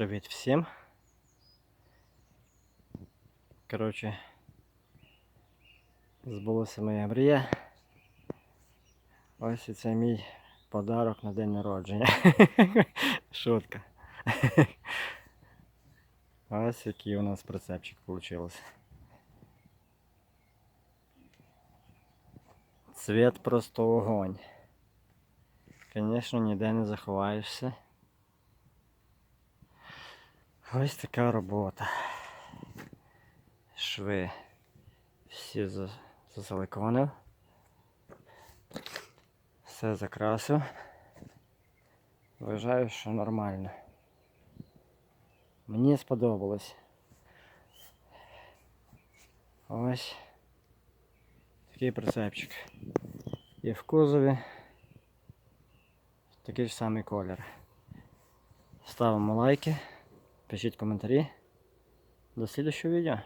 Привіт всім. Коротше, збулася моя мрія. Ось і це мій подарок на день народження. Шутка. Ось який у нас прицепчик вийшов. Цвет просто огонь. Звісно, ніде не заховаєшся. Ось така робота. Шви всі за- засиликонив. Все закрасив. Вважаю, що нормально. Мені сподобалось. Ось такий прицепчик. І в кузові такий ж самий колір. Ставимо лайки. Пишіть коментарі. До слідчого відео.